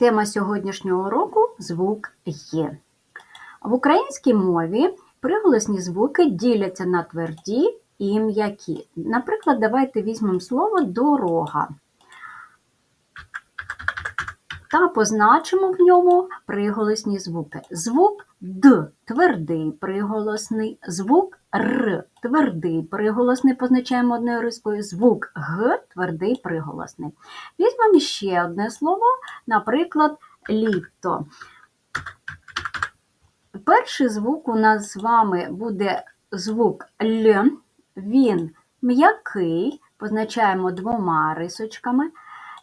Тема сьогоднішнього уроку звук є. В українській мові приголосні звуки діляться на тверді і м'які. Наприклад, давайте візьмемо слово дорога та позначимо в ньому приголосні звуки. Звук Д твердий приголосний, звук Р твердий приголосний, позначаємо одною рискою, звук Г твердий приголосний. Візьмемо ще одне слово, наприклад, літо. Перший звук у нас з вами буде звук Л, він м'який, позначаємо двома рисочками.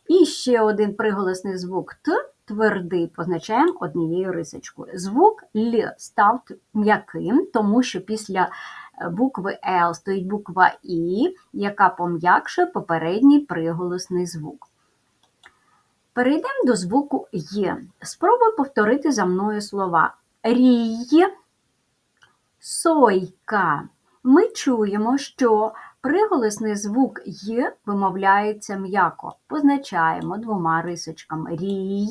І ще один приголосний звук Т твердий позначаємо однією рисочкою. Звук Л став м'яким, тому що після е, букви Л стоїть буква І, яка пом'якшує попередній приголосний звук. Перейдемо до звуку Є. Спробуй повторити за мною слова. Рій, сойка. Ми чуємо, що приголосний звук Й вимовляється м'яко. Позначаємо двома рисочками. Рій,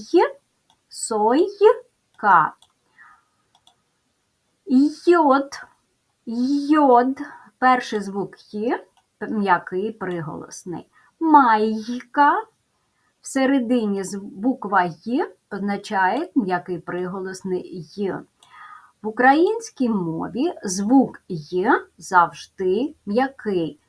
сойка. Йод, йод. Перший звук Й, м'який приголосний. Майка. Всередині буква Й позначає м'який приголосний Й. В українській мові звук Й завжди м'який.